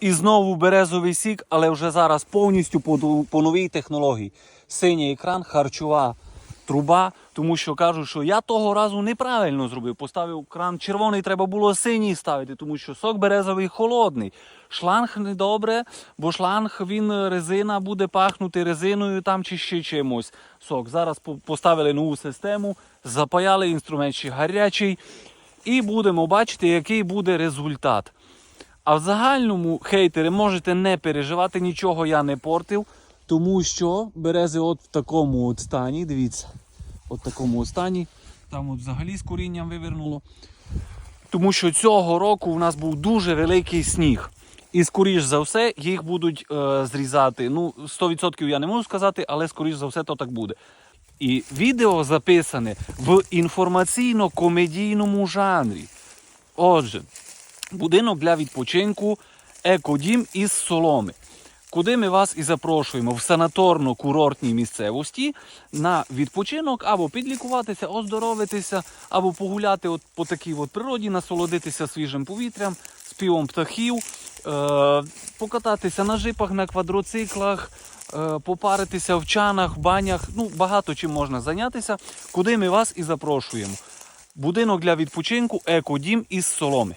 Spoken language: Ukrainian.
І знову березовий сік, але вже зараз повністю по, по новій технології. Синій екран, харчова труба, тому що кажуть, що я того разу неправильно зробив. Поставив кран червоний, треба було синій ставити, тому що сок березовий холодний. Шланг не добре, бо шланг він е, резина буде пахнути резиною там чи ще чимось. Сок. Зараз поставили нову систему, запаяли інструмент ще гарячий, і будемо бачити, який буде результат. А в загальному хейтери можете не переживати, нічого я не портив, тому що берези от в такому от стані, дивіться, от такому от стані, там от взагалі з корінням вивернуло. Тому що цього року в нас був дуже великий сніг. І скоріш за все їх будуть е, зрізати. Ну, 100% я не можу сказати, але скоріш за все то так буде. І відео записане в інформаційно-комедійному жанрі. Отже, будинок для відпочинку екодім із соломи. Куди ми вас і запрошуємо в санаторно-курортній місцевості на відпочинок або підлікуватися, оздоровитися, або погуляти от по такій от природі, насолодитися свіжим повітрям, співом птахів, е- покататися на жипах, на квадроциклах, е- попаритися в чанах, банях. Ну, багато чим можна зайнятися, куди ми вас і запрошуємо. Будинок для відпочинку екодім із соломи.